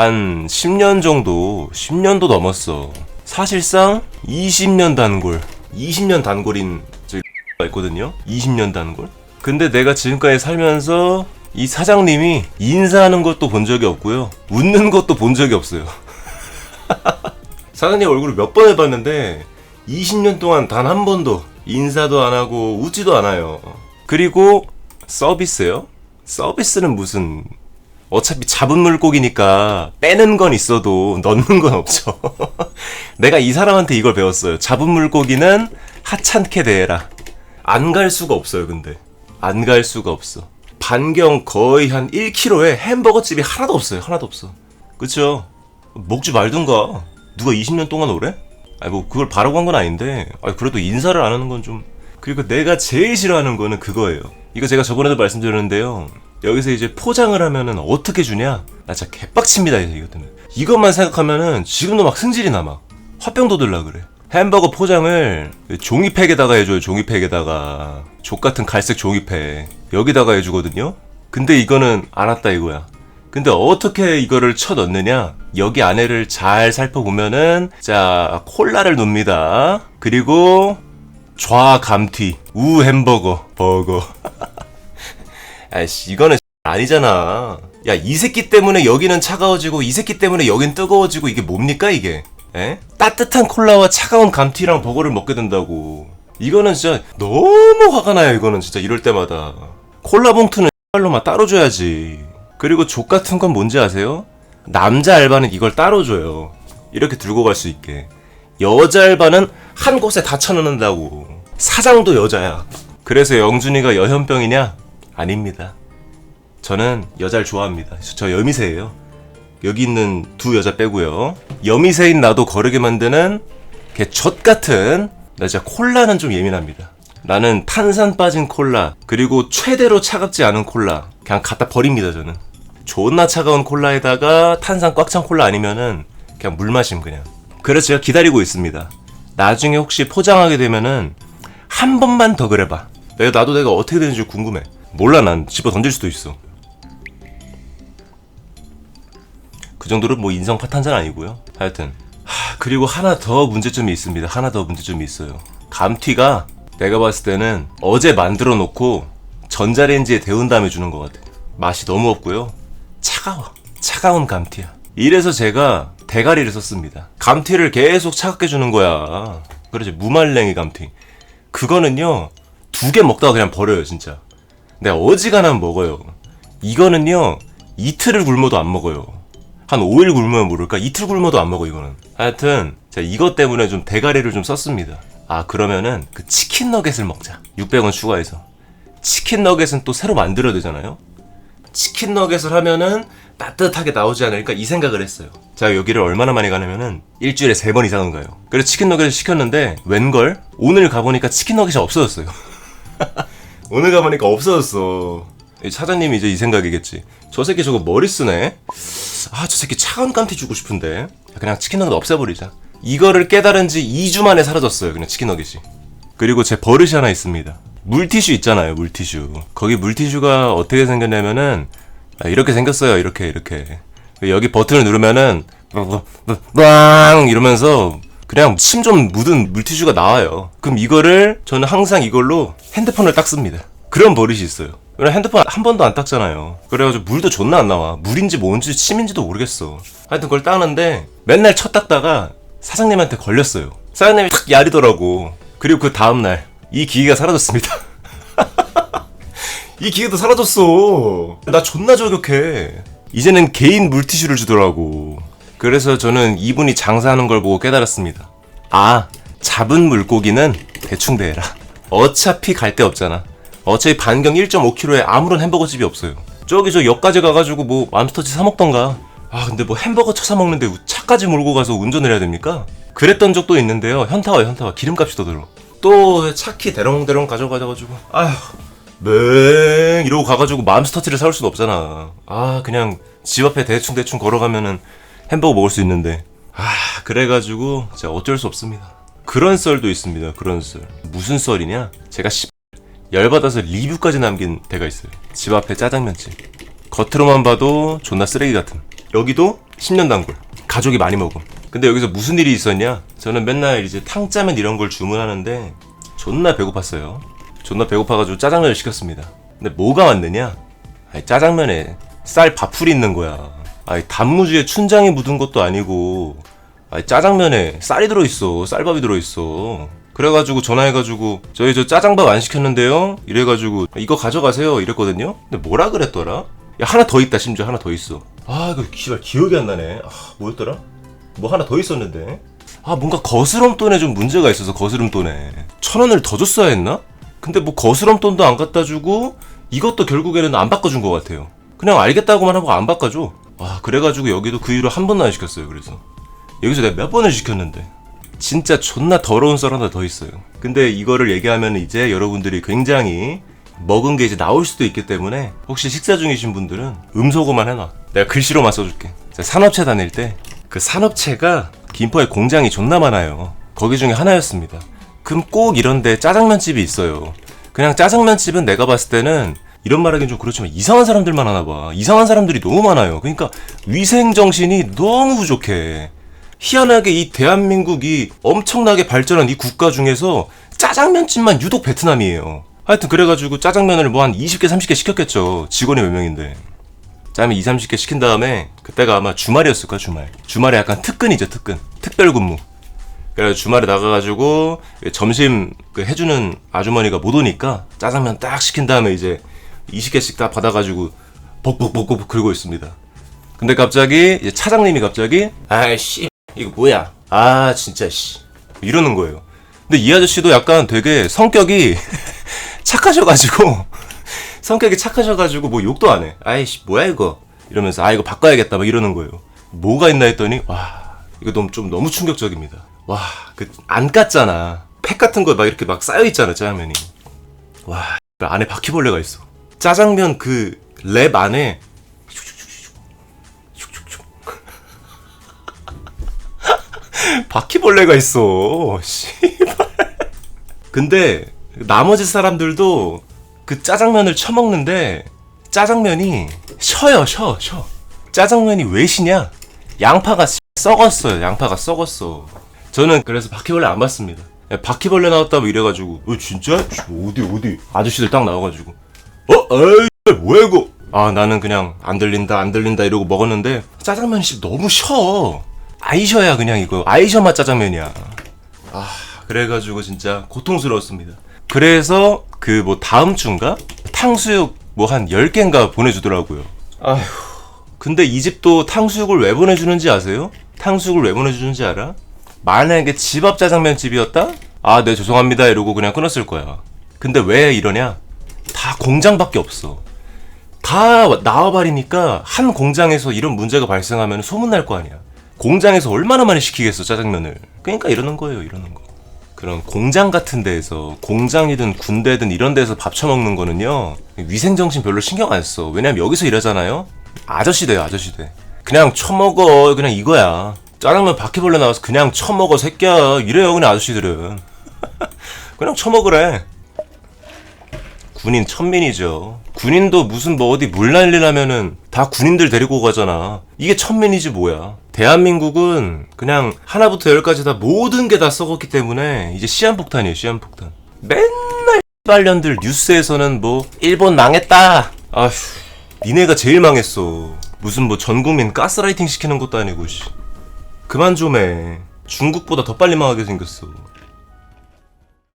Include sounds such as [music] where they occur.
한 10년 정도, 10년도 넘었어. 사실상 20년 단골, 20년 단골인 저가 [laughs] 있거든요. 20년 단골. 근데 내가 지금까지 살면서 이 사장님이 인사하는 것도 본 적이 없고요. 웃는 것도 본 적이 없어요. [laughs] 사장님 얼굴을 몇 번 해봤는데 20년 동안 단 한 번도 인사도 안 하고 웃지도 않아요. 그리고 서비스요? 서비스는 무슨 어차피 잡은 물고기니까 빼는 건 있어도 넣는 건 없죠. [laughs] 내가 이 사람한테 이걸 배웠어요. 잡은 물고기는 하찮게 대해라. 안 갈 수가 없어요, 근데. 안 갈 수가 없어. 반경 거의 한 1km에 햄버거 집이 하나도 없어요. 하나도 없어. 그쵸? 먹지 말든가. 누가 20년 동안 오래? 아니, 뭐, 그걸 바라고 한 건 아닌데, 아니, 그래도 인사를 안 하는 건 좀. 그리고 내가 제일 싫어하는 거는 그거예요. 이거 제가 저번에도 말씀드렸는데요. 여기서 이제 포장을 하면은 어떻게 주냐? 나 진짜 개빡칩니다, 이거 때문에. 이것만 생각하면은 지금도 막 승질이 나, 막. 화병 돋을라 그래. 햄버거 포장을 종이팩에다가 해줘요, 종이팩에다가. 족 같은 갈색 종이팩. 여기다가 해주거든요? 근데 이거는 알았다 이거야. 근데 어떻게 이거를 쳐 넣느냐? 여기 안에를 잘 살펴보면은, 자, 콜라를 넣습니다. 그리고, 좌 감튀, 우 햄버거, 버거. [laughs] 아이씨, 이거는 [laughs] 아니잖아. 야, 이 새끼 때문에 여기는 차가워지고, 이 새끼 때문에 여긴 뜨거워지고, 이게 뭡니까, 이게? 에? 따뜻한 콜라와 차가운 감튀랑 버거를 먹게 된다고. 이거는 진짜 너무 화가 나요, 이거는 진짜 이럴 때마다. 콜라 봉투는 [laughs] 발로만 따로 줘야지. 그리고 족 같은 건 뭔지 아세요? 남자 알바는 이걸 따로 줘요. 이렇게 들고 갈 수 있게. 여자 알바는 한 곳에 다 쳐넣는다고. 사장도 여자야. 그래서 영준이가 여현병이냐? 아닙니다. 저는 여자를 좋아합니다. 저- 저 여미새예요. 여기 있는 두 여자 빼고요. 여미새인 나도 거르게 만드는 개젖 같은 나 진짜 콜라는 좀 예민합니다. 나는 탄산 빠진 콜라 그리고 최대로 차갑지 않은 콜라 그냥 갖다 버립니다 저는. 존나 차가운 콜라에다가 탄산 꽉 찬 콜라 아니면은 그냥 물 마심 그냥. 그래서 제가 기다리고 있습니다. 나중에 혹시 포장하게 되면은 한 번만 더 그래봐. 나도 내가 어떻게 되는지 궁금해. 몰라 난 집어 던질 수도 있어. 그 정도로 뭐 인성 파탄자는 아니고요. 하여튼 하, 그리고 하나 더 문제점이 있습니다. 하나 더 문제점이 있어요. 감튀가 내가 봤을 때는 어제 만들어 놓고 전자레인지에 데운 다음에 주는 것 같아. 맛이 너무 없고요. 차가워. 차가운 감튀야. 이래서 제가 대가리를 썼습니다. 감튀를 계속 차갑게 주는 거야. 그러지 무말랭이 감튀. 그거는요 두 개 먹다가 그냥 버려요 진짜. 내가 어지간하면 먹어요. 이거는요 이틀을 굶어도 안 먹어요. 한 5일 굶으면 모를까? 이틀 굶어도 안 먹어, 이거는. 하여튼, 제가 이것 때문에 좀 대가리를 좀 썼습니다. 아, 그러면은 그 치킨 너겟을 먹자. 600원 추가해서. 치킨 너겟은 또 새로 만들어야 되잖아요? 치킨 너겟을 하면은 따뜻하게 나오지 않을까 이 생각을 했어요. 자, 여기를 얼마나 많이 가냐면은 일주일에 세 번 이상은 가요. 그래서 치킨 너겟을 시켰는데, 웬걸? 오늘 가보니까 치킨 너겟이 없어졌어요. [laughs] 오늘 가보니까 없어졌어. 이 사장님이 이제 이 생각이겠지. 저 새끼 저거 머리 쓰네? 아, 저 새끼 차가운 깜티 주고 싶은데. 그냥 치킨 너겟 없애버리자. 이거를 깨달은 지 2주 만에 사라졌어요. 그냥 치킨 너겟이. 그리고 제 버릇이 하나 있습니다. 물티슈 있잖아요, 물티슈. 거기 물티슈가 어떻게 생겼냐면은, 아, 이렇게 생겼어요, 이렇게, 이렇게. 여기 버튼을 누르면은, 빵! 이러면서, 그냥 침 좀 묻은 물티슈가 나와요. 그럼 이거를, 저는 항상 이걸로 핸드폰을 닦습니다. 그런 버릇이 있어요. 왜냐 핸드폰 한 번도 안 닦잖아요. 그래가지고 물도 존나 안 나와. 물인지 뭔지 침인지도 모르겠어. 하여튼 그걸 닦는데 맨날 첫 닦다가 사장님한테 걸렸어요. 사장님이 탁 야리더라고. 그리고 그 다음날 이 기계가 사라졌습니다. [laughs] 이 기계도 사라졌어. 나 존나 저격해. 이제는 개인 물티슈를 주더라고. 그래서 저는 이분이 장사하는 걸 보고 깨달았습니다. 아, 잡은 물고기는 대충 대해라. 어차피 갈 데 없잖아. 어차피 반경 1.5km에 아무런 햄버거 집이 없어요. 저기 저 역까지 가가지고 뭐 맘스터치 사 먹던가. 아 근데 뭐 햄버거 쳐사 먹는데 차까지 몰고 가서 운전을 해야 됩니까? 그랬던 적도 있는데요. 현타와 현타와 기름값이 더 들어. 또 차키 대롱대롱 가져가가지고 아휴 맹 이러고 가가지고 맘스터치를 사올 수는 없잖아. 아 그냥 집 앞에 대충 대충 걸어가면은 햄버거 먹을 수 있는데 아 그래가지고 진짜 어쩔 수 없습니다. 그런 썰도 있습니다. 그런 썰 무슨 썰이냐? 제가 씨 열받아서 리뷰까지 남긴 데가 있어요. 집 앞에 짜장면집. 겉으로만 봐도 존나 쓰레기 같은. 여기도 10년 단골. 가족이 많이 먹음. 근데 여기서 무슨 일이 있었냐? 저는 맨날 이제 탕짜면 이런 걸 주문하는데 존나 배고팠어요. 존나 배고파가지고 짜장면을 시켰습니다. 근데 뭐가 왔느냐? 아니, 짜장면에 쌀 밥풀이 있는 거야. 아니, 단무지에 춘장이 묻은 것도 아니고, 아니, 짜장면에 쌀이 들어있어. 쌀밥이 들어있어. 그래가지고 전화해가지고, 저희 저 짜장밥 안 시켰는데요? 이래가지고, 이거 가져가세요. 이랬거든요? 근데 뭐라 그랬더라? 야, 하나 더 있다, 심지어 하나 더 있어. 아, 이거 기발 기억이 안 나네. 아, 뭐였더라? 뭐 하나 더 있었는데. 아, 뭔가 거스름돈에 좀 문제가 있어서 거스름돈에. 천 원을 더 줬어야 했나? 근데 뭐 거스름돈도 안 갖다 주고, 이것도 결국에는 안 바꿔준 것 같아요. 그냥 알겠다고만 하고 안 바꿔줘. 아, 그래가지고 여기도 그 이후로 한 번도 안 시켰어요, 그래서. 여기서 내가 몇 번을 시켰는데. 진짜 존나 더러운 썰 하나 더 있어요. 근데 이거를 얘기하면 이제 여러분들이 굉장히 먹은 게 이제 나올 수도 있기 때문에 혹시 식사 중이신 분들은 음소거만 해놔. 내가 글씨로만 써줄게. 산업체 다닐 때 그 산업체가 김포에 공장이 존나 많아요. 거기 중에 하나였습니다. 그럼 꼭 이런데 짜장면집이 있어요. 그냥 짜장면집은 내가 봤을 때는 이런 말하기는 좀 그렇지만 이상한 사람들만 하나 봐. 이상한 사람들이 너무 많아요. 그러니까 위생 정신이 너무 부족해. 희한하게 이 대한민국이 엄청나게 발전한 이 국가 중에서 짜장면집만 유독 베트남이에요. 하여튼 그래가지고 짜장면을 뭐 한 20개, 30개 시켰겠죠. 직원이 몇 명인데. 짜장면 2, 30개 시킨 다음에 그때가 아마 주말이었을 거야, 주말. 주말에 약간 특근이죠, 특근. 특별 근무. 그래서 주말에 나가가지고 점심 그 해주는 아주머니가 못 오니까 짜장면 딱 시킨 다음에 이제 20개씩 다 받아가지고 벅벅벅벅 긁고 있습니다. 근데 갑자기 차장님이 갑자기 아씨 이거 뭐야 아 진짜 씨 이러는 거예요. 근데 이 아저씨도 약간 되게 성격이 [laughs] 착하셔가지고 성격이 착하셔가지고 뭐 욕도 안 해. 아이씨 뭐야 이거 이러면서 아 이거 바꿔야겠다 막 이러는 거예요. 뭐가 있나 했더니 와 이거 너무 좀 너무 충격적입니다. 와 그 안 깠잖아. 팩 같은 거 막 이렇게 막 쌓여 있잖아 짜장면이. 와 안에 바퀴벌레가 있어. 짜장면 그 랩 안에 [laughs] 바퀴벌레가 있어. 씨발. 근데 나머지 사람들도 그 짜장면을 처먹는데 짜장면이 쉬어요, 쉬어. 짜장면이 왜 쉬냐? 양파가 썩었어요. 양파가 썩었어. 저는 그래서 바퀴벌레 안 봤습니다. 야, 바퀴벌레 나왔다 뭐 이래가지고 어 진짜? 씨, 어디 어디? 아저씨들 딱 나와가지고 어? 에이 뭐야? 아 나는 그냥 안 들린다 안 들린다 이러고 먹었는데 짜장면이 씨 너무 쉬어. 아이셔야 그냥 이거 아이셔 맛 짜장면이야. 아 그래가지고 진짜 고통스러웠습니다. 그래서 그 뭐 다음 주인가 탕수육 뭐 한 10개인가 보내주더라고요. 아휴. 근데 이 집도 탕수육을 왜 보내주는지 아세요? 탕수육을 왜 보내주는지 알아? 만약에 집 앞 짜장면 집이었다? 아, 네, 죄송합니다. 이러고 그냥 끊었을 거야. 근데 왜 이러냐? 다 공장밖에 없어. 다 나와버리니까 한 공장에서 이런 문제가 발생하면 소문날 거 아니야. 공장에서 얼마나 많이 시키겠어, 짜장면을. 그러니까 이러는 거예요, 이러는 거. 그런 공장 같은 데에서 공장이든 군대든 이런 데서 밥 처먹는 거는요 위생정신 별로 신경 안 써. 왜냐면 여기서 일하잖아요. 아저씨 돼요 아저씨 돼. 그냥 처먹어 그냥 이거야. 짜장면 바퀴벌레 나와서 그냥 처먹어 새끼야 이래요 그냥 아저씨들은. [laughs] 그냥 처먹으래. 군인 천민이죠. 군인도 무슨 뭐 어디 물 날리려면은 다 군인들 데리고 가잖아. 이게 천민이지 뭐야. 대한민국은 그냥 하나부터 열까지 다 모든 게 다 썩었기 때문에 이제 시한폭탄이에요 시한폭탄. 맨날 빨년들 뉴스에서는 뭐 일본 망했다. 아휴 니네가 제일 망했어. 무슨 뭐 전국민 가스라이팅 시키는 것도 아니고 씨. 그만 좀 해. 중국보다 더 빨리 망하게 생겼어.